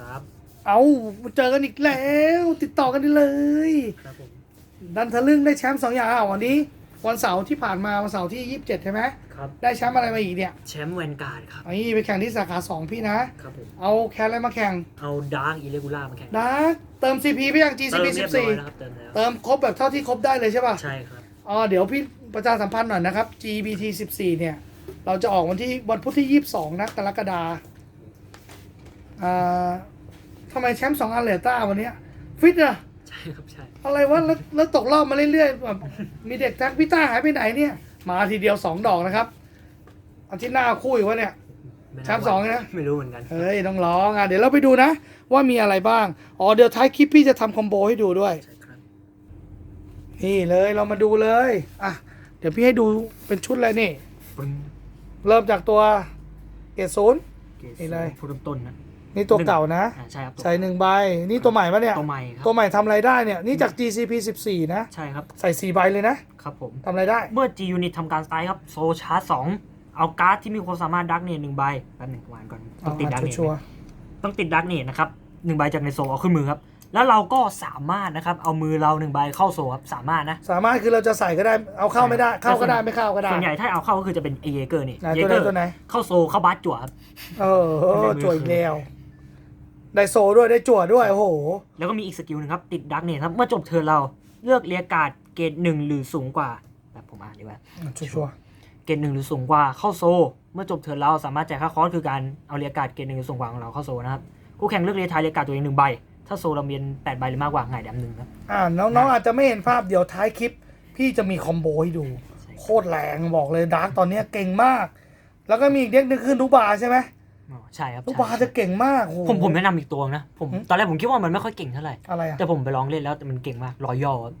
ครับ เอาเจอกันอีกแล้ว ติดต่อกันได้เลย ครับผม ดันทะลึ่งได้แชมป์สองอย่างอะวันนี้ วันเสาร์ที่ผ่านมาวันเสาร์ที่ยี่สิบเจ็ดใช่ไหมครับ ได้แชมป์อะไรมาอีกเนี่ยแชมป์แวนการ์ดครับ ไอ้ไปแข่งที่สาขาสองพี่นะ ครับผม เอาแคสอะไรมาแข่งเอาดาร์กอิเลกูล่ามาแข่งนะเติม CP พี่ยัง เติ GCP มเรียบร้อย14แล้วครับเติมแล้วเติมครบแบบเท่าที่ครบได้เลยใช่ป่ะ ใช่ครับ อ๋อเดี๋ยวพี่ประชาสัมพันธ์หน่อยนะครับ GBT 14 เนี่ย เราจะออกวันที่วันพุธที่ 22 นะกรกฎาอ่า ทำไมแชมป์สองอันเหลือต้าวันเนี้ยฟิตอะใช่ครับใช่อะไรวะแล้วแล้วตกรอบมาเรื่อยๆแบบมีเด็กทักพี่ต้าหายไปไหนเนี่ย มาทีเดียวสองดอกนะครับอาทิตย์หน้าเอาคู่อีกวะเนี่ยไน่าแชมป์สองนะ ไม่รู้เหมือนกัน เฮ้ยต้องร้องอะเดี๋ยวเราไปดูนะ ว่ามีอะไรบ้างอ๋อเดี๋ยวท้ายคลิปพี่จะทำคอมโบให้ดูด้วย ใช่ครับ นี่เลยเรามาดูเลยอะเดี๋ยวพี่ให้ดูเป็นชุดเลยนี่ ปึ้งเริ่มจากตัวเกรดศูนย์เกรดนี่เลยผู้เริ่มต้นนะ นี่ตัวเก่านะ อ่าใช่ครับใส่หนึ่งใบ นี่ตัวใหม่ปะเนี่ย ตัวใหม่ครับตัวใหม่ทำอะไรได้เนี่ย นี่จาก GCP 14 นะ ใช่ครับใส่สี่ใบเลยนะครับผม ทำอะไรได้ เมื่อ G Unit ทำการสไตล์ครับ โซชาร์จสองเอาการ์ดที่มีความสามารถดักเนตหนึ่งใบแป๊บหนึ่งวางก่อนต้องติดดักเนตชัวร์ต้องติดดักเนตนะครับหนึ่งใบจากในโซเอาขึ้นมือครับ แล้วเราก็สามารถนะครับ เอามือเราหนึ่งใบเข้าโซครับ สามารถนะ ๆสามารถคือเราจะใส่ก็ได้ เอาเข้าไม่ได้เข้าก็ได้แต่ส่วนไม่เข้าก็ได้ส่วนใหญ่ถ้าเอาเข้าก็คือจะเป็นเอเยเกอร์นี่ไหนเยตัวเกไหนอร์ตัวไหน เข้าโซเข้าบัสจั่วครับ เออจั่วอีกแล้ว ได้โซด้วยได้จั่วด้วยโอ้โห แล้วก็มีอีกสกิลหนึงครับ ติดดักเนตครับ เมื่อจบเทิร์นเราเลือกเรียกการ์ดเกรดหนึ่งหรือสูงกว่าแบบผมอ่านดีกว่า ชัวร์เกรดหนึ่งหรือสูงกว่าเข้าโซ เมื่อจบเทิร์นเราสามารถจ่ายค่าคอร์สคือการเอาเรียกการ์ดเกรดหนึ่งหรือสูงกว่าของเราเข้าโซนะครับคู่แข่งเลือกเรียกทายเรียกการ์ดตัวเองหนึ่งใบ ถ้าโซเรามีแปดใบหรือมากกว่าหงายดำหนึ่งครับ ๆอ่าน้องๆอาจจะไม่เห็นภาพเดี๋ยวท้ายคลิป พี่จะมีคอมโบให้ดู โคตรแรงบอกเลยดาร์กตอนเนี้ยเก่งมาก แล้วก็มีอีกเด็กหนึงคือนุบาใช่ไหม อ๋อใช่ครับนุใช่บาจะเก่งมากโอ้โหผมผมแนะนำอีกตัวนะผมหืมตอนแรกผมคิดว่ามันไม่ค่อยเก่งเท่าไหร่ อะไรอะแต่ผมไปลองเล่นแล้วแต่มันเก่งมากรอยย่อครับ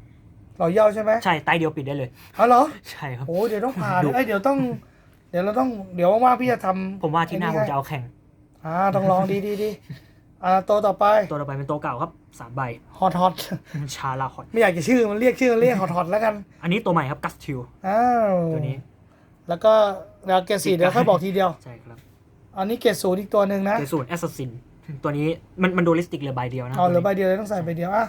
รอยเย่าใช่ไหมใช่ไตเดียวปิดได้เลย เอาเหรอใช่ครับ โอ้ยเดี๋ยวต้องผ่านดุ เอ้ยเดี๋ยวต้อง เดี๋ยวเราต้องเดี๋ยวว่างๆพี่จะทำผมว่าที่หน้าผมจะเอาแข่ง อ่าต้องลองดีดีดีอ่าตัวต่อไปตัวต่อไปเป็นตัวเก่าครับสามใบ ฮอตฮอตชาลาฮอต ไม่อยากจะชื่อมันเรียกชื่อมันเรียกฮอตฮอตแล้วกันอันนี้ตัวใหม่ครับกัสทิวอ้าวตัวนี้ แล้วก็ดาวเกรดสี่เดี๋ยวค่อยบอกทีเดียว ใช่ครับ อันนี้เกรดศูนย์อีกตัวหนึ่งนะเกสูนแอสซัสซินตัวนี้มันมันโดลิสติกเหลือใบเดียวนะเอาเหลือใบตัวนี้เดียวเลยต้องใส่ใบเดียวอะ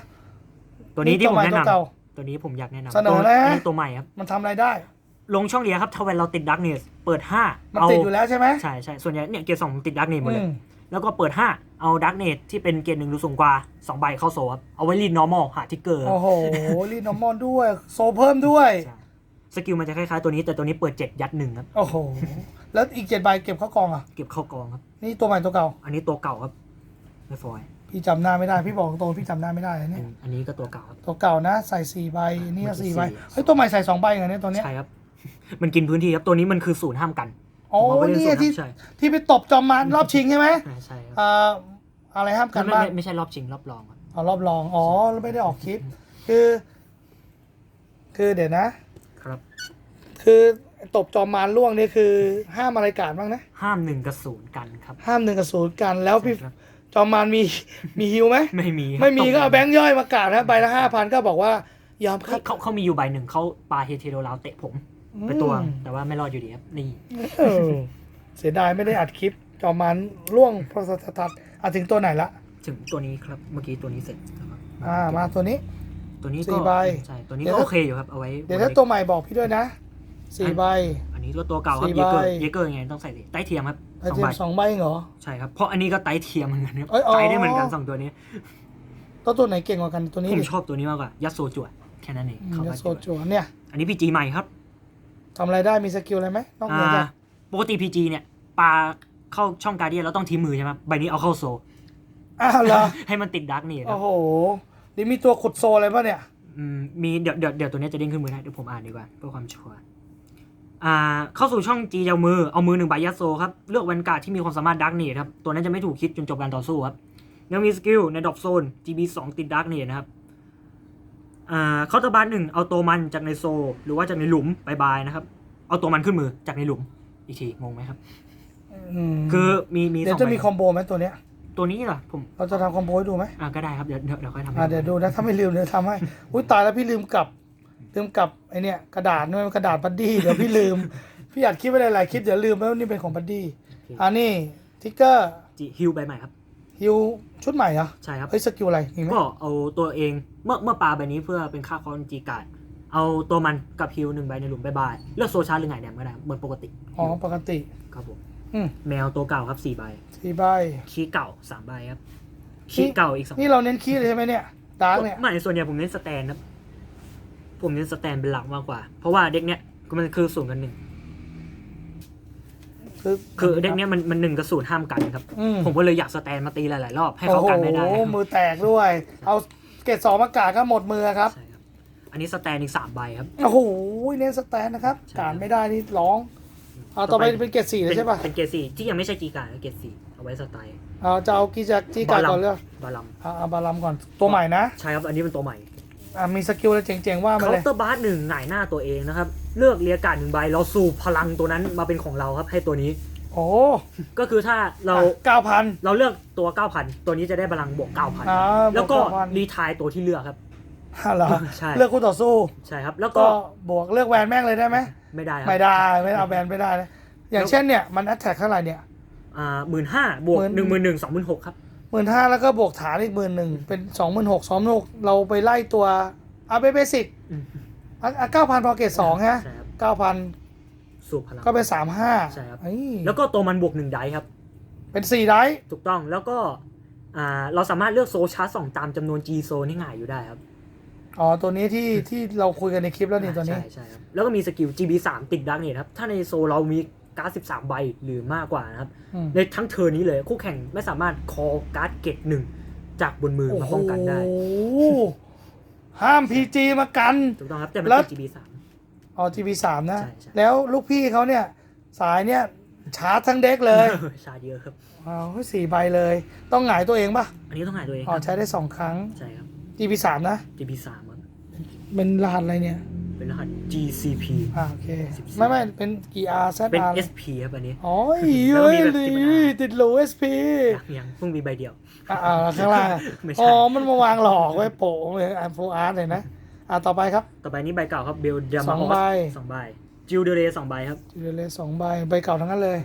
ตัวนี้ที่ผมตัวใหแนะตัวนเก่าำตัวนี้ผมอยากแนะนำเสนอตัวนะอันนี้ตัวใหม่ครับ มันทำอะไรได้ ลงช่องเรียครับถ้าเวลาเราติดดักเนสเปิดห้ามันเอาติดอยู่แล้วใช่ไหมใช่ใช่ส่วนใหญ่เนี่ยเกียร์สองผมติดดักเนสหมดเลยอืมแล้วก็เปิดห้าเอาดักเนสที่เป็นเกียร์หนึ่งหรือสูงกว่าสองใบเข้าโซครับเอาไว้รีดนอร์มอลหาทิกเกอร์โอ้โหรีนอร์มอนด้วย โซเพิ่มด้วยใช่ สกิลมันจะคล้ายๆตัวนี้แต่ตัวนี้เปิดเจ็ดยัดหนึ่งครับ โอ้โห แล้วอีกเจ็ดใบเก็บเข้ากองอะ เก็บเข้ากองครับ นี่ตัวใหม่ตัวเก่า อันนี้ตัวเก่าครับไม่ฟอย พี่จำหน้าไม่ได้ พี่บอกตรงๆพี่จำหน้าไม่ได้นะอัเนี่ยนอันนี้ก็ตัวเก่าครับ ตัวเก่านะใส่สี่ใบ นี่ก็มันคือสี่ใบสี่เฮ้ยตัวใหม่ใส่สองใบเหรอเนี่ยตัวเนี้ย ใช่ครับ มันกินพื้นที่ครับ ตัวนี้มันคือศูนย์ห้ามกันอ๋อผมเอาไว้นี่ใศูที่ห้ามใช่ที่ไปตบจอมมารรอบชิงใช่ไหมใช่ใช่ครับอ่าอะไรห้ามกันไม่บ้างไม่ไม่ใช่รอบชิงรอบรองครับอ๋อรอบรอง อ๋อแล้วไม่ได้ออกคลิป คือ คือเดี๋ยวนะ ครับคือตบจอมมารล่วงนี่คือห้ามอะไรการบ้างนะ ห้ามหนึ่งกับศูนย์กันครับห้ามหนึ่งกับศูนย์กันแล้วพี่ใช่ครับจอมมารมีมีฮิวไหมไม่มีครับไม่มีก็ตเอาแบงค์ย่อยมากาดนะใบละห้าพันก็บอกว่ายอมคเฮ้รัยบเขาเขามีอยู่ใบหนึ่งเขาปาเฮเทโรลาวเตะผมไปตัวแต่ว่าไม่รอดอยู่ดีครับนี่ เออเสียดายไม่ได้อัดคลิป จอมมันล่วงพระสัทธัตอะถึงตัวไหนละถึงตัวนี้ครับเมื่อกี้ตัวนี้เสร็จครับอ่ามาตัวนี้ ตัวนี้สี่ก็ใบใช่ตัวนี้เดี๋ยวก็ถ้าโอเคอยู่ครับเอาไว้เดี๋ยวถ้าตัวใหม่บอกพี่ด้วยนะ สี่ใบ อันนี้ก็ตัวเก่าครับสี่เยเกอใบร์เยเกอร์ยังไงต้องใส่ดิไต้เทียมครับไอสองเทใบมสองใบเหรอ ใช่ครับเพราะอันนี้ก็ไต้เทียมเหมือนกันครับเอ้ยอ๋อ ไต้ได้เหมือนกันสองตัวนี้ตัวตัวไหนเก่งกว่ากันตัวนี้ผมดิชอบตัวนี้มากกว่ายัดโซจวดแค่นั้นเองอืมเข้าเดี๋ไปยวโซจัวเนี่ยอันนี้พีจีใหม่ครับทำอะไรได้มีสกิลอะไรไหมนอกเหนือ่าอจากปกติพีจีเนี่ยปาเข้าช่องการเดียนแล้วต้องทิ้งมือใช่ไหมใบนี้เอาเข้าโซอ้าวเหรอให้มันติดดักนี่ครัโอ้บโหนี่มีตัวขุดโซอะไรป่ะเนี่ยอืมมีเดี๋ยวเดี๋ยวเดี๋ยวตัวนี้จะเด้งขึ้นมือได้เดี๋ยวผมอ่านดีกว่าเพื่อความชัวร์อ่า เข้าสู่ช่องจีเอามือเอามือหนึ่งใบยัดโซครับเลือกแวนการ์ดที่มีความสามารถดักนี่ครับตัวนั้นจะไม่ถูกคิดจนจบการต่อสู้ครับยังมีสกิลในดรอปโซน GB 2 ติดดักนี่นะครับอ่าเคาน์เตอร์บาร์หนึ่งเอาตัวมันจากในโซ หรือว่าจากในหลุมบายบายนะครับ เอาตัวมันขึ้นมือจากในหลุมอีกทีงงไหมครับอืมคือมีมีเดี๋ยวสจะองมีใบคอมโบไหมตัวเนี้ยตัวนี้เหรอผมเราจะทำคอมโบให้ดูไหมอ่าก็ได้ครับเดี๋ยวเดี๋ยวเดี๋ยวค่อยทำให้อ่าเดี๋ยวดูนะถ้าไม่ลืมเดี๋ยวทำให้อุ้ยตายแล้วพี่ลืมกลับ ลืมกลับไอเนี่ยกระดาษด้วยกระดาษบัดดี้เดี๋ยวพี่ลืม พี่อัดคลิปไว้หลายๆคลิปเดี๋ยวลืมแล้วานี่เป็นของบัดดี้อ่านี่ทิกเกอร์จีฮิวใบใหม่ครับฮฮิวชุดใหม่เหรอใช่ครับเฮ้ยสกิลอะไรมีไหมก็เอาตัวเองเมื่อเมื่อปลาใบนี้เพื่อเป็นค่าคอนจีการ์ดเอาตัวมันกับฮิวหนึ่งใบในหลุมใบบายเลือกโซชาร์หรือไงเนี่ยไม่ได้เหมือนปกติอ๋อปกติครับผมอืมแมวตัวเก่าครับสี่ใบสี่ใบคีย์เก่าสามใบครับคีคีย์ย์เก่าอีกสองนี่เราเน้นคีย์เลยใช่ไหมเนี่ยดาร์กเนี่ยไม่ส่วนใหญ่ผมเน้นสแตนครับ ผมเน้นสแตนเป็นหลักมากกว่า เพราะว่าเด็กเนี้ยมันคือศูนย์กับหนึ่งคือคือเด็กเนี้ยมันมันหนึ่งกับศูนย์ห้ามกันครับ อืม ผมก็เลยอยากสแตนมาตีหลายๆรอบให้เขากันไม่ได้โอ้คโหรับมือแตกด้วย เอาเกรดสองมากาก็หมดมือครับใช่ครับ อันนี้สแตนอีกสามใบครับ โอ้โหเน้นสแตนนะครับใช่ การไม่ได้นี่ร้อง เอาต่อไปต่อไปเป็นเกรดสี่เลยใช่ป่ะเป็นเกรดสี่ที่ยังไม่ใช่จีการดเกรดสี่เอาไว้สไตล์เอาจะเอากีจากจีการก่อนเลยบาลัมเอาเอาบาลัมก่อนตัวใหม่นะ ใช่ครับอันนี้เป็นตัวใหม่ อะมีสกิลอะไรเจ๋งๆว่ามาเคาเลย น์เตอร์บาร์หนึ่งหงายหน้าตัวเองนะครับ เลือกเรียกการดหนึ่งใบเราสูบพลังตัวนั้นมาเป็นของเราครับให้ตัวนี้ โอ้ก็คือถ้าเราเก้าพัน เราเลือกตัว 9,000 ตัวนี้จะได้พลังบวก9,000อ่าแล้วก็บวก9,000 รีทายตัวที่เลือกครับเหรอใช่ เลือกคู่ต่อสู้ใช่ครับ แล้วก็ก็บวกเลือกแวนแม่งเลยได้ไหมไม่ได้ครับไม่ได้ไม่เอาแวนไม่ได้นะอย่างเช่นเนี่ยมันแอตแทกเท่าไหร่เนี่ย อ่าหมื่นห้าบวกหมื่น หนึ่งหมื่นหนึ่งสองหมื่นหกครับ หมื่นห้าแล้วก็บวกฐานอีกหมื่นหนึ่งเป็นสองหมื่นหกสองหมื่นหกเราไปไล่ตัวเอาไปเบสิกอืมอะเก้าพันพอเกตสองฮะใช่ครับเก้าพันสูบพลัง ก็เป็นสามห้าใช่ครับเอ้ยแล้วก็ตัวมันบวกหนึ่งไดส์ครับ เป็นสี่ไดส์ถูกต้องแล้วก็อ่าเราสามารถเลือกโซชาร์จสองตามจำนวน G โซนที่หงายอยู่ได้ครับอ๋อตัวนี้ที่ที่เราคุยกันในคลิปแล้วนี่ตัวนี้ ใช่ใช่ครับแล้วก็มีสกิล GB 3ติดดักเนตครับ ถ้าในโซเรามี การ์ด13 ใบหรือมากกว่านะครับอืมในทั้งเทอร์นนี้เลย คู่แข่งไม่สามารถคอการ์ดเกตหนึ่งจากบนมือมาป้องกันได้โอ้โหห้ามพีจีมากันถูกต้องครับแต่มันแล้วติด GB 3อ๋อทีวีสามนะ ใช่ใช่ แล้วลูกพี่เขาเนี่ย สายเนี่ยชาร์จทั้งเด็กเลยชาร์จเยอะครับ อ๋อสี่ใบเลย ต้องหงายตัวเองป่ะอันนี้ต้องหายตัวเองอ๋อ ครับใช้ได้สองครั้ง ใช่ครับ GP สามนะ GB 3ครับเป็นรหัสอะไรเนี่ย เป็นรหัส GCP อ่าโอเค 14 ไม่ไม่เป็นกี่ R Z เป็น R SP ครับอันนี้ อ๋อแล้วเฮ้ก็ยมีแบบดี10ติดโหล SP ยังยังเพิ่งมีใบเดียว อ่าอ่าข้างล่างอะไม่ใช่ อ๋อ มันมาวางหลอกไว้โปะเลยอ่านโฟอาร์ตเลยนะ อ่าต่อไปครับ ต่อไปนี้ใบเก่าครับเบลเดมสองใบ สองใบจิวเดเรสองใบครับเดี๋ยวเลยสองใบใบเก่าทั้งนั้นเลย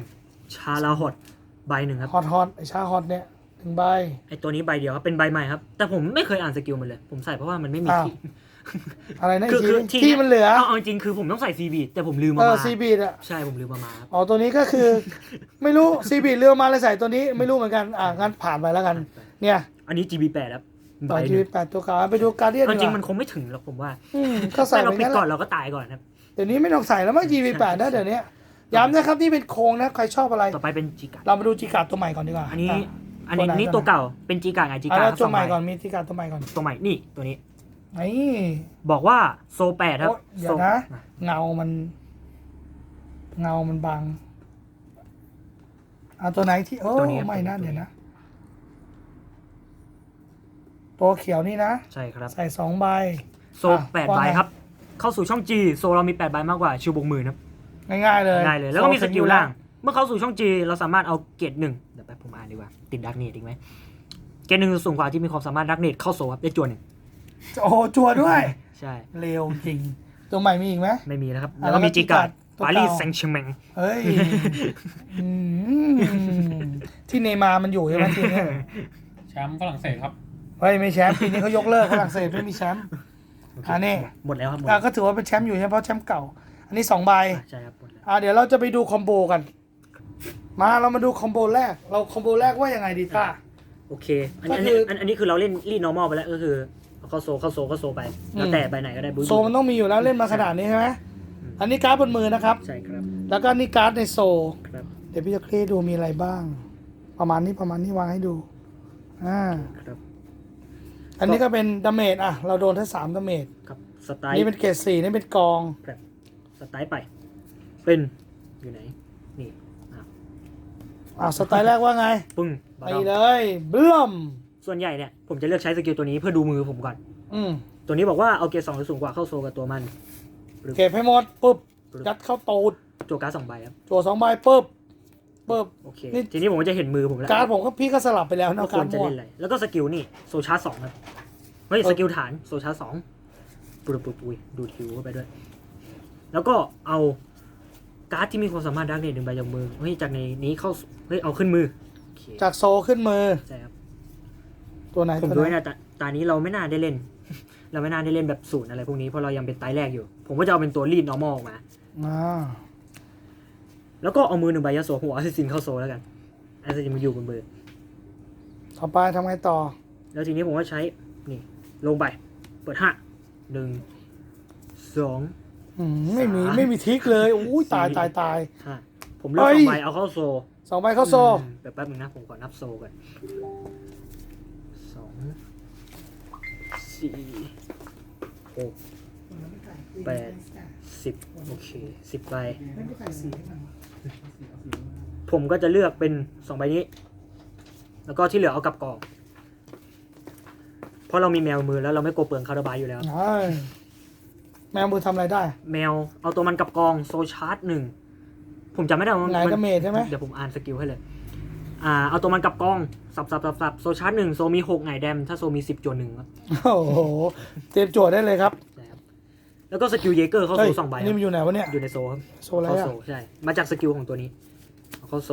ชาลาฮอตใบหนึ่งครับ ฮอตฮอตไอชาฮอตเนี่ยหนึ่งใบ ไอตัวนี้ใบเดียวครับ เป็นใบใหม่ครับ แต่ผมไม่เคยอ่านสกิลมันเลย ผมใส่เพราะว่ามันไม่มีอ้าว ที่ อะไรนะคืออีกคือทีที่ที่มันเหลือเอาเอาจริงๆคือผมต้องใส่ซีบีแต่ผมลืมเอมาอมาซีบีดอะ ใช่ผมลืมมามาครับอ๋อตัวนี้ก็คือ ไม่รู้ซีบีดเรือมาเลยใส่ตัวนี้ไม่รู้เหมือนกัน อ่างั้นผ่านไปแล้วกัน เนี่ยอันนี้ GB8 ครับใบต่อหทีนึ่งแปดตัวเก่าไปดูการเดียนเอาดีจริงกมันว่าคงไม่ถึงหรอกผมว่าอืมก็ใส่ถ้าไปเราปิดงั้นแหก่อนละเราก็ตายก่อนครับ เดี๋ยวนี้ไม่ต้องใส่แล้วมั้ง GV8 นะเดี๋ยวนี้ย้ำนะครับนี่เป็นโครงนะใครชอบอะไร ต่อไปเป็นจีการเรามาดูจีการ์ดตัวใหม่ก่อนดีกว่าอันนี้ะ อันนี้ตัวไหนอันนี้ตัตัววไหนเก่าเป็นจีการไงจีอะการแล้วสตัอวงใหม่ใบก่อนมีจีการ์ดตัวใหม่ก่อน ตัวใหม่นี่ตัวนี้ ไอ้บอกว่าโซแปดครับโอ๊ยเดี๋ยวนะ เงามัน เงามันบังเอาตัวไหนที่โอ้ตัวนี้ไม่นะเดี๋ยวนะ ตัวเขียวนี่นะ ใช่ครับ ใส่สองใบ โซอะแปดว่าใบไงครับ เข้าสู่ช่อง G โซเรามีแปดใบมากกว่าชิวบวกหมื่นครับง่ายๆเลยง่ายเลย แล้วก็มีสกิลโซล่าง เมื่อเข้าสู่ช่อง G เราสามารถเอาเกรดหนึ่งเดี๋ยวไปผมอ่านดีกว่า ติดดักเนตอีกไหมเกรดหนึ่งสูงกว่าที่มีความสามารถดักเนตเข้าโซครับได้จวนหนึ่ง โอ้โหจัวด้วย ใช่ เร็วจริง ตัวใหม่มีอีกไหม ไม่มีนะครับอะแล้วก็มีแล้วก็จีการ์ดตัวปาเก่า รีสแซงต์แชร์แมง เฮ้ยอืมที่เนย์มาร์มันอยู่ใช่ไหมทีมเนี้ยแชมป์ฝรั่งเศสครับ เฮ้ยไม่แชมป์ปีนี้เขายกเลิกฝรั่งเศสไม่มีแชมป์อันนี้หมดแล้วครับหมดอะก็ถือว่าเป็นแชมป์อยู่ใช่ไหมเพราะแชมป์เก่า อันนี้สองใบอะใช่ครับหมดแล้วอะเดี๋ยวเราจะไปดูคอมโบกัน มาเรามาดูคอมโบแรก เราคอมโบแรกว่ายังไงดีต้า โอเค อันก็นี้คืออันอันนี้คือเราเล่นรีด normal ไปแล้วก็คือ เอาเข้าโซเข้าโซเข้าโซไป แล้วอืมแต่ไปไหนก็ได้บูโซมันต้องมีอยู่แล้วเล่นมาขนาดนี้ใช่ไหมอันนี้การ์ดบนมือนะครับ ใช่ครับ แล้วก็นี่การ์ดในโซครับเดี๋ยวพี่จะคลี่ดูมีอะไรบ้าง ประมาณนี้ประมาณนี้วางให้ดูอ่าครับอันนี้ก็เป็นดาเมจอะ เราโดนแค่สามดาเมจครับสไตล์นี่เป็นเกรดสี่นี่เป็นกองครับสไตล์ไป เป็นอยู่ไหนนี่อะอ่าสไตล์แรกว่าไง ปึ้งบาไปร์เลยเบิ่ม ส่วนใหญ่เนี่ยผมจะเลือกใช้สกิลตัวนี้เพื่อดูมือผมก่อน อืมตัวนี้บอกว่าเอาเกรดสองหรือสูงกว่าเข้าโซกับตัวมัน เก็บให้หมดปุ๊บยัดเข้าตูดโจการ์ดสองใบครับจั่วสองใบปุ๊บปุ๊บ โอเคนี่ ทีนี้ผมก็จะเห็นมือผมแล้วการ์ดผมก็พี่ก็สลับไปแล้วว่านะคกาวรรจะม่วงเล่นอะไรแล้วก็สกิลนี่โซชาร์จสองครับเฮ้ยเออสกิลฐานโซชาร์จสองปุยปุยปุยดูดคิวเข้าไปด้วย แล้วก็เอาการ์ดที่มีความสามารถดักเนตหนึ่งใบจากมือเฮ้ยจากในนี้เข้าเฮ้ยเอาขึ้นมือโอเคจากโซขึ้นมือ ใช่ครับ ตัวไหนผมตัวดูไหนนะแต่ตานี้เราไม่น่าได้เล่น เราไม่น่าได้เล่นแบบศูนย์อะไรพวกนี้เพราะเรายังเป็นไตรแรกอยู่ ผมก็จะเอาเป็นตัวรีด normal ออกมา อ่าแล้วก็เอามือหนึ่งใบยาโซหัวแอสซินเข้าโซแล้วกันแอสซินมาอยู่บนมือต่อไปทำไงต่อ แล้วทีนี้ผมก็ใช้นี่ ลงไป เปิดห้าหนึ่งสอง อืมไม่มีสาม ไม่มีทิกเลยอุ้ยตายสี่ตายตาย ห้าผมเลือกเฮ้สย องใบเอาเข้าโซสองใบเข้าโซ อืมเดี๋ยวแป๊บนึงนะผมขอนับโซก่อน สองสี่หกแปดสิบโอเคสิบใบผมก็จะเลือกเป็นสองใบนี้ แล้วก็ที่เหลือเอากลับกล่องเพราะเรามีแมวมือแล้วเราไม่กลัวเปลืองคาร์บายอยู่แล้วใช่แมวมือทำอะไรได้ แมวเอาตัวมันกลับกองโซชาร์จหนึ่งผมจำไม่ได้ว่าไหนมันดาเมจใช่ไหมเดี๋ยวผมอ่านสกิลให้เลย อ่า เอาตัวมันกลับกอง สับสับสับสับโซชาร์จหนึ่งโซมีหกไงแดม ถ้าโซมีสิบจวนหนึ่งครับโอ้โห เตรียมโจทย์ได้เลยครับใช่ครับ แล้วก็สกิลเยเกอร์เข้าเฮ้โซยสองใบคนี่รับมันอยู่ไหนวะเนี่ย อยู่ในโซครับโซอะไรเข้าอะโซใช่ มาจากสกิลของตัวนี้เอาเข้าโซ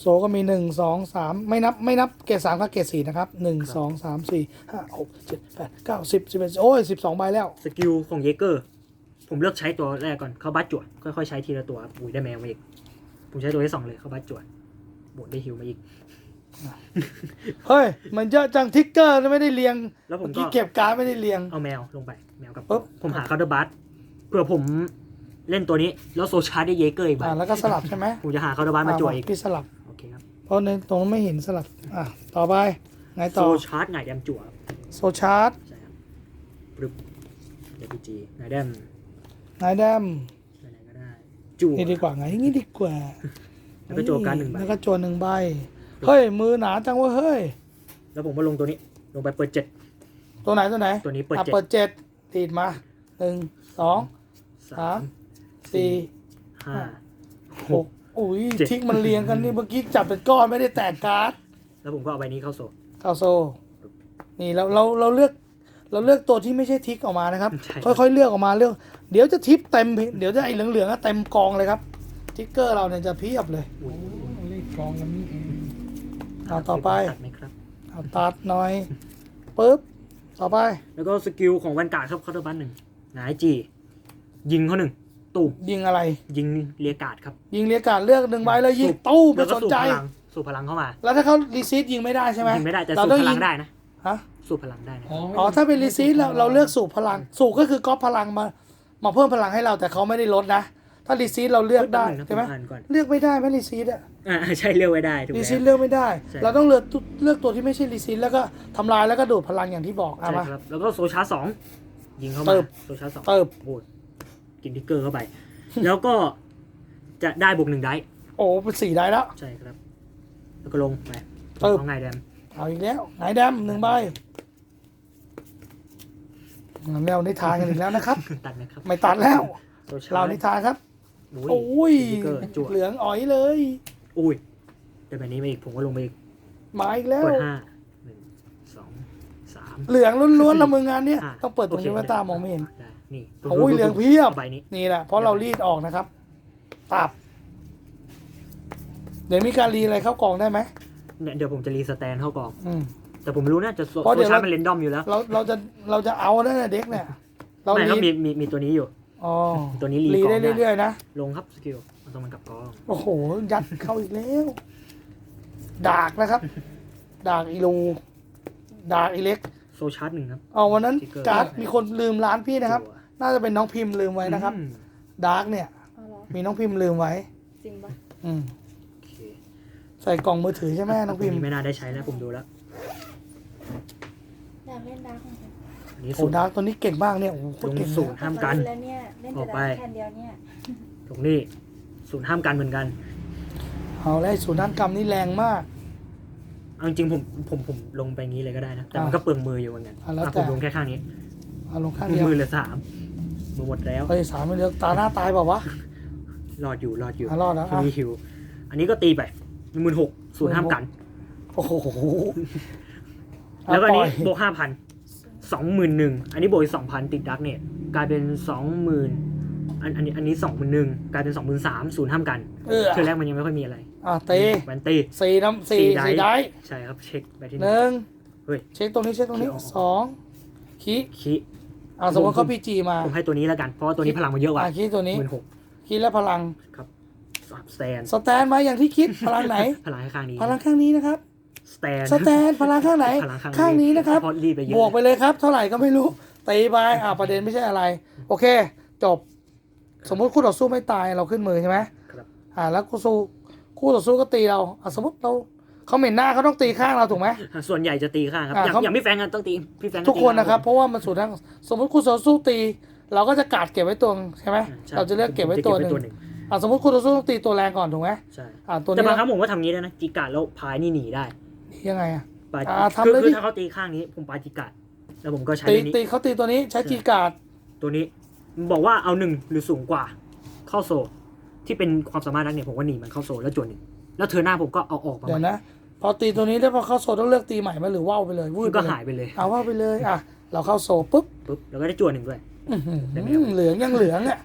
โซก็มีหนึ่งสองสามไม่นับไม่นับเกรดสามกับเกรดสี่นะครับหนึ่งสองสามสี่ห้าหกเจ็ดแปดเก้าสิบสิบเอ็ดโอ้ยสิบสองใบแล้ว สกิลของเยเกอร์ ผมเลือกใช้ตัวแรกก่อน เข้าบัตจวดค่อยๆใช้ทีละตัวอุ้ยได้แมวมาอีก ผมใช้ตัวที่สองเลยเข้าบัตจวดบวกได้ฮิวมาอีก เฮ้ย มันเยอะจังทิกเกอร์ไม่ได้เรียงแล้วผมเมื่อก็กี้เก็บการ์ดไม่ได้เรียง เอาแมวลงไป แมวกับปึ๊บ ผมหาคาร์ดบัตเผื่อผมเล่นตัวนี้ แล้วโซชาร์จได้เยเกอร์อีกใบอ่าแล้วก็สลับใช่ไหมผมจะหาคาร์ดบัตมาจวดอีก พี่สลับ โอเคครับ เพราะในตรงนั้นไม่เห็นสลับ อะ ต่อไปไงโซต่อชาร์จไงแดมจั่วครับโซชาร์ตใช่ครับปึ๊บเดพีจีไงแดมนายแดมไหนๆก็ได้ จั่ว นี่ดีกว่าไงนี่ดีกว่าแล้วก็จั่วการดหนึ่งใบ แล้วก็โจนหนึ่งใบ เฮ้ย มือหนาจังเวะเฮ้ย แล้วผมก็ลงตัวนี้ ลงไปเปิดเจ็ด ตัวไหนตัวไหนตัวนี้เปิดอะเจ็ด เปิดเจ็ดติดมาหนึ่งสองสามสี่ห้า หกอุ้ยเจ็ด ทิกมันเรียงกันนี่เมื่อกี้จับเป็นก้อนไม่ได้แตกการ์ดแล้วผมก็เอาใบนี้เข้าโซเข้าโซ นี่เราเราเราเลือก เราเลือกตัวที่ไม่ใช่ทิกออกมานะครับ ใช่ค่อยๆ เลือกออกมาเลือกเดี๋ยวจะทิปเต็มเดี๋ยวจะไอ้เหลืองๆอะเต็มกองเลยครับทิกเกอร์เราเนี่ยจะเพียบเลยอุ้ยเลขกองกันนี่เอง เอาต่อไป ตัดไหมครับ เอาตัดหน่อยปึ๊บต่อไป แล้วก็สกิลของแวนการ์ดครับคาร์ดบัตหนึ่งหงายจี ยิงเขาหนึ่งตูมยิงอะไร ยิงเรียการ์ดครับยิงเรียกการดเลือกหนึ่งใบเลยยิงตู้ไม่แล้วก็สนสูบใจ พลังสูบพลังเข้ามาแล้วถ้าเขารีซีดยิงไม่ได้ใช่ไหมยิงไม่ได้แต่เราสูบต้องพลัยิงงได้นะฮะสูบพลังได้นะอ๋อถ้าเป็นรีซีดเราเราเลือกสูบพลัง สูบก็คือก๊อปพลังมา มาเพิ่มพลังให้เราแต่เขาไม่ได้ลดนะ ถ้ารีซีดเราเลือกได้แป๊บนึงนะใช่ไหมผอ่านก่อนเลือกไม่ได้ไหมรีซีดอะอ่าใช่เลือกไว้ได้ถูกรีไหมซีดเลือกไม่ได้ใช่เราต้องเลือกตัวเลือกตัวที่ไม่ใช่รีซีดแล้วก็ทำลายแล้วก็ดูดพลังอย่างที่บอกอะใช่มาครับแล้วก็โซชาร์จสองยิงเข้าเติมาบโซชาร์จสองเติบโอ้ยกินทิกเกอร์เข้าไป แล้วก็จะได้บวกหนึ่งได้โอ้เป็นสี่ได้แล้วใช่ครับ แล้วก็ลงไปเติบของไงแดมเอาอีกแล้วไหนดำหนึ่งใบแนวนิทานกันอีกแล้วนะครับ ตัดไหมครับ ไม่ตัดแล้วโซชาเราร์จนิทานครับ โอ้โอ้ยกินทิกเกอร์จั่วเหลืองอ๋อยเลย อุ้ยได้แบบนี้มาอีกผมก็ลงไปอีกมาอีกแล้ว เปิดห้าหนึ่งสองสาม เหลืองล้วนๆละมึงงานเนี้ยห้าต้องเปิดตรงโคนี้ว่าตามองไม่เห็นได้นี่โอ้ยเหลืองเพียบ ใบนี้นี่แหละเพราะเรารีดออกนะครับ ตับ เดี๋ยวมีการรีอะไรเข้ากล่องได้ไหมเนี่ยเดี๋ยวผมจะรีสแตนเข้ากล่อง อืม แต่ผมไม่รู้น่าจะโซเพราะเดี๋ยว โซชาร์จเรามันเรนดอมอยู่แล้วเราเราจะเราจะเอาได้ในเด็กเนี่ย เราไม่ก็รีมีดมีมีตัวนี้อยู่ อ๋อตัวนี้รีรีกล่ได้องได้เรื่อยๆนะลงครับสกิลมันต้องมันกับกองโอ้โห ยัดเข้าอีกแล้วดากนะครับ ดากอีลูดากอีเล็กโซชาร์จหนึ่งครับเอาวันนั้นสติ๊กเกอร์การ์ดมีคนลืมร้านพี่นะครับ จั่วน่าจะเป็นน้องพิมพ์ลืมไว้นะครับอืมดาร์กเนี่ย เอาเหรอมีน้องพิมพ์ลืมไว้ จริงปะอืมโอเคใส่กล่องมือถือใช่ไหมน้องตัวพิมพ์ นี้ไม่น่าได้ใช้แล้วผมดูแล้วอยากเล่นดาร์กเหมือนกั นอันนี้โอ้สูตรดาร์กตัวนี้เก่งมากเนี่ยโอ้โหโคตรเก่งลงศูเลยนย์ห้ามกันเล่แล้วเนี่ยเล่นออแต่กไปดาร์กแค่เดียวเนี่ยตรงนี้ศูนย์ห้ามกันเหมือนกัน เอาแล้วไอ้ศูนย์ด้านกรรมนี่แรงมาก เอาจริงๆผมผมผมลงไปงี้เลยก็ได้นะ แต่มันอะก็เปลืองมืออยู่เหมือนกันอะแล้วอะแต่ผมลงแค่ข้างนี้ เอาลงข้างเดียวมือเหลือสามมือหมดแล้วเฮ้ยสามไม่เลือกตาหน้าตายเปล่าวะรอดอยู่รอดอยู่อะรอดแล้วอะ มีฮิว อันนี้ก็ตีไปหมื่นหกศูนย์ห้ามกัน โอ้โหแล้วก็อันนี้อะปบล่วกห้าพัน สองหมื่นหนึ่งอันนี้บวกอีกสองพันติดดักเนี่ยกลายเป็นสองหมื่นอันอันนี้อันนี้สองหมื่นหนึ่งกลายเป็นสองหมื่นสามศูนย์ห้ามกันเออเทือแรกมันยังไม่ค่อยมีอะไรอะเตะแวนตีสี่น้ำสี่สี่ไดส์สี่ได้ใช่ครับเช็คไปที่หหนึ่งนึ่งฮ้ยเช็คตรงนี้เช็คตรงนี้ขี้ออกสองคีคีอ่าสมมติเขาพีจีมาผมให้ตัวนี้แล้วกันเพราะว่าตัวนี้พลังมันเยอะกว่าอ่าคีตัวนี้หมื่นหกคีและพลังครับสามสแตนสแตนมาอย่างที่คิดพลังไหน พลังให้ข้างนี้ พลังข้างนี้นะครับส แตนสแตนพลังข้างไหน พลังข้างข้างนี้นะครับเพราะรีบไปเยอะบวกไปเลยครับ เท่าไหร่ก็ไม่รู้ตีไปอ่าประเด็นไม่ใช่อะไร โอเค จบ สมมุติคู่ต่อสู้ไม่ตายเราขึ้นมือใช่ไหมครับอ่าแล้วคู่สู้คู่ต่อสู้ก็ตีเราอ่าสมมติเราเขาเหม็นหน้าเขาต้องตีข้างเราถูกไหม ส่วนใหญ่จะตีข้างครับอ่าอย่างเขาอย่างพี่แฟงกันต้องตีพี่แฟงทุกคนนะครับเพราะว่ามันสูตรทั้งสมมติคู่ต่อสู้ตี เราก็จะกาดเก็บไว้ตัวใช่ไหมใช่เราจะเลือกเก็บไว้ผมจะตัวหนึ่งอ่าสมมติคู่ต่อสู้ต้องตีตัวแรงก่อนถูกไหมใช่อ่าตัวแต่นี้บางครั้งผมก็ทำงี้ด้วยนะจีการแล้วพายนี่หนีได้ ยังไงอะ ปาอ่าทำคือเลยคือดิถ้าเขาตีข้างนี้ ผมปาจีการแล้วผมก็ใช้ตีอันนี้ตีเขาตีตัวนี้ใช้จีการ์ดตัวนี้บอกว่าเอาหนึ่งหรือสูงกว่า เข้าโซที่เป็นความสามารถนักเนี่ยผมก็หนีมันเข้าโซแล้วจวนหนึ่งแล้วเธอหน้าผมก็เอาออกมาเดี๋ยวนะ พอตีตัวนี้แล้วพอเข้าโซนต้องเลือกตีใหม่ไหมหรือว่าวไปเลยวืมัดนไปก็เลยหายไปเลยเอาว่าวไปเลยอะเราเข้าโซนปุ๊บปุ๊บแล้วก็ได้จวนหนึ่งด้วย อื้อหือได้ไหมครับเหลืองยังเหลืองอะ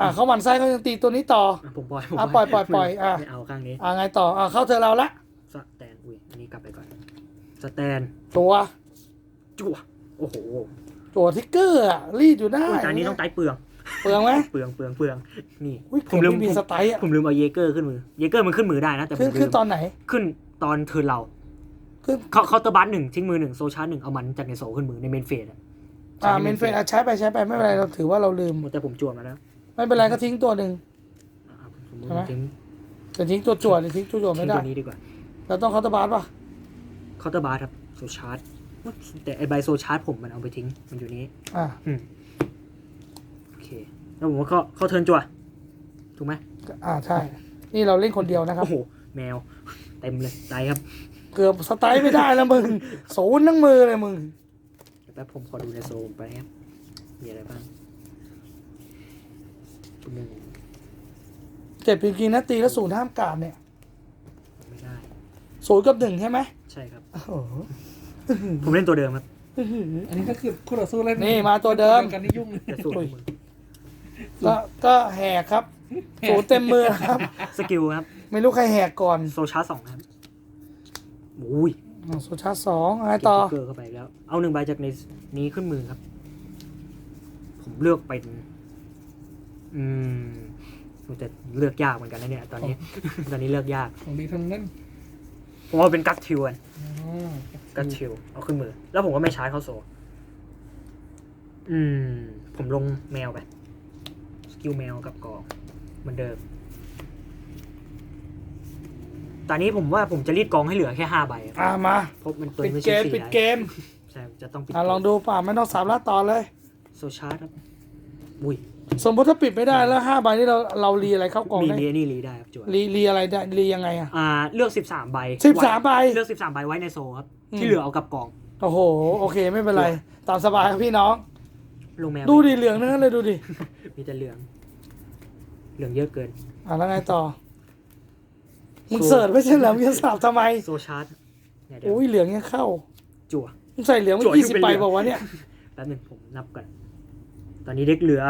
อะเขาหมันไส้เขายังตีตัวนี้ต่อ อะผมปล่อยผมอะปล่อยปล่อยปล่อยอะ ไม่เอาข้างนี้ อะไงต่ออะเข้าเธอเราละสแตน อุ้ยอันนี้กลับไปก่อน สแตน ตัวจั่ว โอ้โหตัวทิกเกอร์อะรีดอยู่ได้อุ้ยแต่อันนี้ต้องไตเปลือง เปลืองไหมเปลืองเปลืองเปลือง นี่ อุ้ยผผมมลืลืมม มีสไตล์อะผมลืมเอาเยเกอร์ขึ้นมือ เยเกอร์มันขึ้นมือได้นะ แต่ผขึ้นมลืขึ้นมตอนไหน ขึ้นตอนเทิร์นเราขึ้น เขาเคาน์เตอร์บัสหนึ่งทิ้งมือหนึ่งโซชาร์หนึ่งเอามันจากในโซขึ้นมือในเมนเฟสอะอ่าใช้เมนเฟสอะใช้ไปใช้ไปไม่เป็นไรเราถือว่าเราลืม แต่ผมจวดมาแล้วไม่เป็นไรก็ทิ้งตัวหนึ่ง อะผมใช่ไหม ทิ้งแต่ทิ้งตัวจวดหรือทิ้งตัวจวดทิ้ไม่งได้ ตัวนี้ดีกว่า เราต้องเคาน์เตอร์บาร์ป่ะเคาน์เตอร์บัสครับโซชาร์แต่ไอใบโซชาร์ผมมันเอาไปทิ้ง มันอยู่นี้อ่าโอเค แล้วผมก็เข้าเข้าเทิร์นจัวถูกไหมอ่าใช่ นี่เราเล่นคนเดียวนะครับ โอ้โห แมว เต็มเลยใจครับ เกือบสไตล์ไม่ได้แล้วมึงศูนย์ทั้งมือเลยมึงเดี๋ยวแป๊บผมขอดูในโซมไปครับ มีอะไรบ้างหนึ่งเจ็บจริงๆนะตีแล้วศูนย์ห้ามกาดเนี่ยไม่ได้ ศูนย์กับหนึ่งใช่ไหมใช่ครับ โอ้โหผมเล่นตัวเดิมครับอันนี้ก็คือคู่ต่อสู้เล่นนี่มาตัวเดิม กันนี่ยุ่งเลยแต่สูตรมือก็ก็แหกครับศูนย์เต็มมือครับ สกิลครับ ไม่รู้ใครแหกก่อนโซชาร์สองครับอุ้ยอ่าโซชาร์จสองอะไรต่อ เกอร์เข้าไปแล้ว เอาหนึ่งใบจากในนี้ขึ้นมือครับ ผมเลือกเป็น อืมแต่เลือกยากเหมือนกันนะเนี่ย ตอนนี้ ตอนนี้เลือกยากของดีทั้งนั้น ผมเอาเป็นกัตทิวกันอ๋อกัตทิวเอาขึ้นมือ แล้วผมก็ไม่ใช้เข้าโซ อืม ผมลงแมวไปสกิลแมวกับกองเหมือนเดิมตอนนี้ผมว่าผมจะรีดกองให้เหลือแค่ห้าใบอะอ่ามาเพราะมันตัวปิดไม่เกใช่มสี่ปิดได้เกมใช่จะต้องปิดอ่าลองดูป่าไม่ต้องสามละต่อเลยโซชาร์ครับอุ้ย สมมติถ้าปิดไม่ได้แล้วห้าใบนี่เราเรารีอะไรเข้ากองมีได้รีนี่รีได้ครับจวดรีรีอะไรได้รียังไงอะ อ่าเลือกสิบสามใบสิบสามใบ เลือกสิบสามใบไว้ในโซครับอืมที่เหลือเอากลับกอง โอ้โห โอเคไม่เป็นไร ตามสบายครับพี่น้อง ลงแมวดูดิเหลืองนั่นเลยดูดิ มีแต่เหลือง เหลืองเยอะเกิน อ่าแล้วไงต่อ มึงเสิร์ชไม่ใช่เหรอมึงจะสับทำไมโซชาร์เนี่ยเดี๋ยวโอ้ยเหลืองยังเข้า จั่วมึงใส่เหลืองไปจั่วยี่ที่สิบเป็นใบเหลืองบอกว่าวะเนี่ยแป๊บหนึงผมนับก่อน ตอนนี้เด็กเหลือ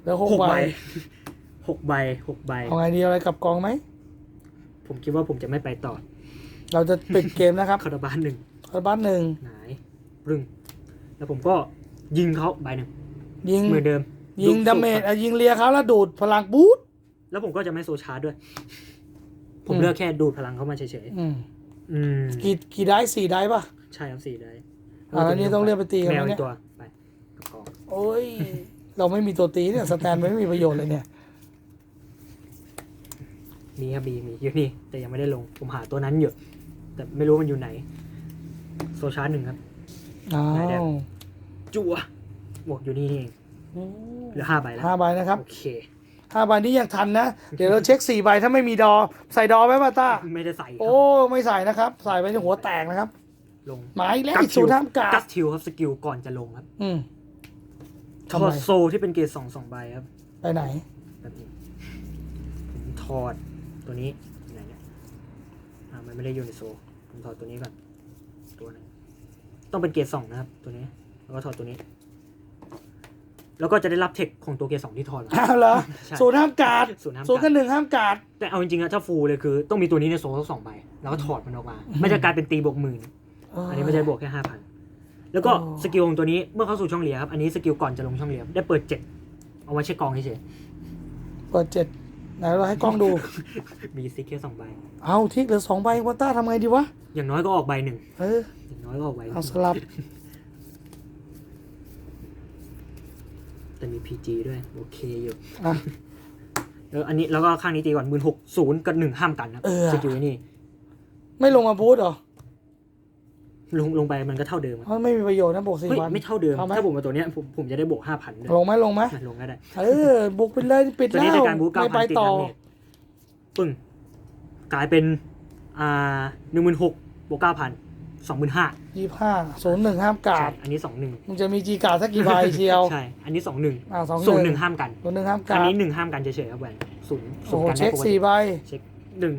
เหลือหกหกใบใบหกใบหกใบ เอาไงดีเอาอะไรกับกองไหม ผมคิดว่าผมจะไม่ไปต่อเราจะปิดเกมนะครับคาราบานหนึ่งคาร์บ้านหนึ่งหงายปรึง แล้วผมก็ยิงเขาใบหนึ่งยิงเหมือนเดิมยิงลูกดาเมจสุดอะยิงเลียเขาแล้วดูดพลังบูทแล้วผมก็จะไม่โซชาร์ด้วย ผมอืม เลือกแค่ดูดพลังเข้ามาเฉยอืมๆอืมกี่กี่ได้สี่ได้ปะใช่ครับสี่ได้อ่าแล้วนี่ต้องเรียกไปตีกันแมไหมวเนี่อียกตัวไปกับกองโอ้ย เราไม่มีตัวตีเนี่ยสแตนไม่มีประโยชน์เลยเนี่ย มีครับมีมีอยู่นี่ แต่ยังไม่ได้ลง ผมหาตัวนั้นอยู่ แต่ไม่รู้มันอยู่ไหน โซชาร์หนึ่งครับ อ้าไหนเดี๋ยววจั่วบวกอยู่นี่นี่เองเหลือห้าใบแล้วห้าใบนะครับโอเคห้าใบนี้ยังทันนะ เดี๋ยวเราเช็คสี่ใบถ้าไม่มีดอ ใส่ดอไหมป้าต้า ไม่ได้ใส่ครับโอ้ไม่ใส่นะครับ ใส่ไปในหัวแตกนะครับลงหมายแล้วอีกศูนย์ห้ามกากัดสทิวครับสกิลก่อนจะลงครับ อืม ถทำอไม ดโซที่เป็นเกรดสองสองใบครับไปไหน แบบนี้ผมถอดตัวนี้ไหนเนี่ยอ่ามันไม่ได้อยู่ในโซผมถอดตัวนี้ก่อนตัวหนึงต้องเป็นเกรดสองนะครับ ตัวนี้ แล้วก็ถอดตัวนี้ แล้วก็จะได้รับเทคของตัวเกียร์สองที่ถอดมา อ้าวเหรอใช่ ศูนย์ห้ามการ์ดศูนย์ห้ามศูนย์กากับรหนึ่งห้ามการ์ด แต่เอาจริงๆอะถ้าฟูลเลยคือ ต้องมีตัวนี้ในโซ่ทั้งสองใบแล้วก็ถอดมันออกมาไม่จะกลายเป็นตีบวกหมื่นอันนี้ไม่ใช่บวกแค่ห้าพัน แล้วก็อ๋อสกิลของตัวนี้เมื่อเข้าสู่ช่องเหลียครับอันนี้สกิลก่อนจะลงช่องเหลียได้เปิดเจ็ดเอาไว้เช็คกองเฉยเปิดเจ็ดไหนเราให้กล้องดูๆมีซิกแค่สองใบเอาทิกเหลือสองใบวัตต้าทำไงดีวะ อย่างน้อยก็ออกใบหนึ่งเอออย่างน้อยก็ออกใบหนึ่งเอาสลับ แต่มี PG ด้วย โอเคอยู่อะแล้วอันนี้แล้วก็ข้างนี้ตีก่อนหมื่นหกศูนย์กับหนึ่งห้ามกันครับเออ สกิลนี่ ไม่ลงมาบูธเหรอ ลงลงไปมันก็เท่าเดิมอะเพราะไม่มีประโยชน์นะบวกสี่เฮ้ยวัน ไม่เท่าเดิม เอาไหม ถ้าผมมาตัวเนี้ยผมผมจะได้บวกห้าพันด้วยลงไหมลงไหมอะลงก็ได้ เออบุกไปเลยปิดตัวแล้นี้วในการบูทเก้าไม่พัไปนติดต่อ ดาเมจปึ้งกลายเป็นอ่าหนึ่งหมื่นหกบวกเก้าพันสองหมื่นห้ายี่ห้าศูนย์หนึ่งห้ามการ์ดอันนี้สองหนึ่งมันจะมีจีการ์ดสักกี่ใบเชียวใช่ อันนี้สองหนึ่งอ่าสองศูนย์หหนึ่นึ่งงห้ามกัน ศูนย์หนึ่งห้ามอักานร์นี้ดหนึ่งห้ามกันเฉยๆครับแหวนศูนย์ศูโอ้นโหย์กันเช็คได้ปกสี่ติใบเช็คหนึ่ง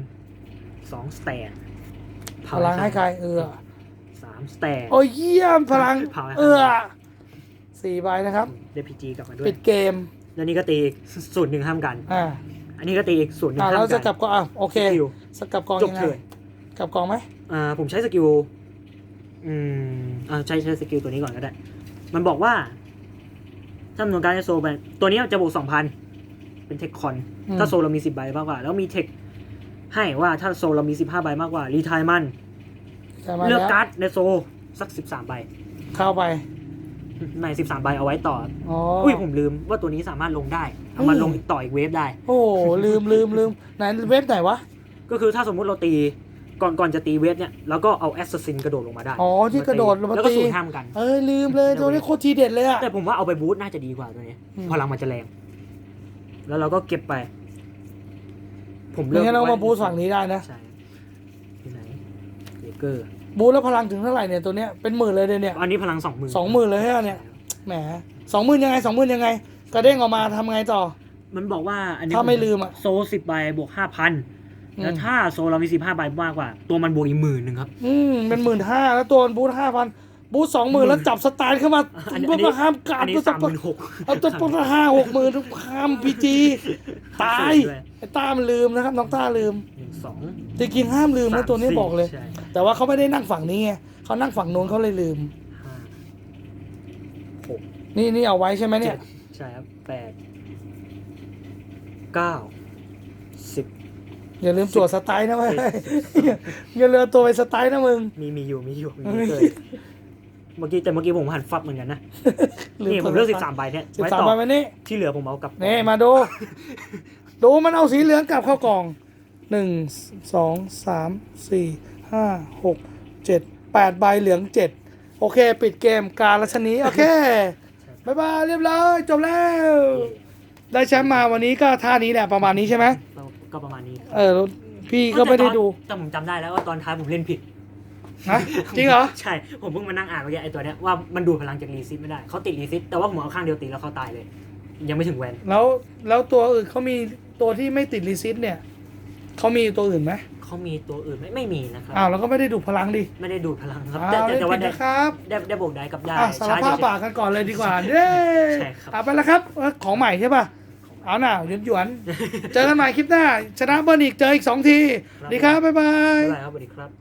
สองสแตนพลังให้ใครเออ สามสแตนโอ้ยเยี่ยมพลังเผาให้เออสี่ใบนะครับ ได้พีจีกลับมาด้วยปิดเกม แล้วนี่ก็ตีอีกศูนย์หนึ่งห้ามกัน อ่าอันนี้ก็ตีอีกศูนย์หนึ่งอ่าห้ามเรากัจะกลับก็อะโอเคสกิล สกลับกองจบยังไงเถิดกลับกองไหมอ่าผมใช้สกิล อืมอ่าใช้ใช้สกิลตัวนี้ก่อนก็ได้ มันบอกว่าถ้าจำนวนการให้โซไปตัวนี้จะบวกสองพันเป็นเทคคอน อืมถ้าโซเรามีสิบใบมากกว่า แล้วมีเทคให้ว่าถ้าโซเรามีสิบห้าใบมากกว่า รีทายมัน ใช่มาเลือกแล้วการ์ดในโซสักสิบสามใบ เข้าไป ในสิบสามใบเอาไว้ต่ออ๋ออุ้ยผมลืมว่าตัวนี้สามารถลงได้เอามาอืม ลงต่ออีกเวฟได้ โอ้โหลืมลืมลืมไหนเว็บไหนวะ ก็คือถ้าสมมุติเราตีก่อนก่อนจะตีเวฟเนี่ยแล้วก็เอาแอสซัสซินกระโดดลงมาได้อ๋อที่กระโดดลงมาแล้วก็ตีสูญห้ามกัน เอ้ยลืมเลยตัวนี้โคตรทีเด็ดเลยอะ แต่ผมว่าเอาไปบูทน่าจะดีกว่าตัวนี้อืม พลังมันจะแรง แล้วเราก็เก็บไป ผมไม่งั้นเราไว้มาบูทฝั่งนี้ได้นะ ใช่ที่ไหน เบเกอร์บูทแล้วพลังถึงเท่าไหร่เนี่ยตัวเนี้ยเป็นหมื่นเลยเนี่ยอันนี้พลังสองหมื่นสองหมื่นเลยฮะเนี่ยแหมสองหมื่นยังไงสองหมื่นยังไง กระเด้งออกมาทำไงต่อ มันบอกว่าอันนี้ถ้าไม่ลืมอะโซสิบใบบวกห้าพันอืมแล้วถ้าโซเรามีสิบห้าใบมากกว่า ตัวมันบวกอีกหมื่นหนึ่งครับ อืมเป็นหมื่นห้าแล้วตัวบูทห้าพันบูทสองหมื่นแล้วจับสไตล์เข้ามาอันนี้เพื่อห้ามกาอัรนนี้เพื่อสามหมื่นหกเอาตัวปห้าหกหมื่นห้ามพีจีตายไอ้ต้ามันลืมนะครับน้องต้าลืมหนึ่งสองจริงๆห้ามลืมนะตัวนี้สามสี่บอกเลยใช่ แต่ว่าเขาไม่ได้นั่งฝั่งนี้ไงเขานั่งฝั่งโน้นเขาเลยลืม ห้าหกนี่นี่เอาไว้ใช่ไหมเนี่ยจ็ดใช่ครับแปดเก้าสิบ อย่าลืมตรวจสไตล์นะเว้ย อย่าลืมตัวไปสไตล์นะมึง มีมีอยู่มีอยู่มีเฮ้ยเลยเมื่อกี้แต่เมื่อกี้ผมหันฟับเหมือนกันนะลืมนี่ผมเลือกสิบสามใบเนี่ยสิบไว้สามต่อใบมานี่ที่เหลือผมเอากลับนี่มาดู ดูมันเอาสีเหลืองกลับเข้ากล่องหนึ่งสองสามสี่ ห้าหกเจ็ดแปดใบเหลืองเจ็ดโอเค ปิดเกมการละชนี โอเคบายบายเรียบร้อยจบแล้ว ได้แชมป์มาวันนี้ก็ท่านี้แหละประมาณนี้ใช่ไหมก็ประมาณนี้เออแล้วพี่ก็ไม่ได้ดูแต่ผมจำได้แล้วว่าตอนท้ายผมเล่นผิดฮะจริงเหรอ ใช่ ผมเพิ่งมานั่งอ่านเมื่อกี้ไอ้ตัวเนี้ยว่ามันดูดพลังจากรีซิตไม่ได้เขาติดรีซิตแต่ว่าผมเอาข้างเดียวตีแล้วเขาตายเลย ยังไม่ถึงแวนแล้วแล้วตัวอื่นเขามีตัวที่ไม่ติดรีซิตเนี่ยเขามีตัวอื่นไหม เขามีตัวอื่นไหมไม่มีนะครับอ้าวแล้วก็ไม่ได้ดูดพลังดิไม่ได้ดูดพลังครับอ้าแต่วแต่เล่นแต่ผิว่าดได้นะครับได้ได้บวกได้กับได้อะสารช้าภาพเฉยบาปกันก่อนเลยดีกว่าเย้ใช่ครับอะไปแล้วครับเอ้ยของใหม่ใช่ป่ะเอาหน่าหยวนหยวนๆเจอกันใหม่คลิปหน้า ชนะเบอร์นอีกเจออีกสองทีครับดีครับบ๊ายบาๆยไม่เป็นไรครับสวัสดีครับ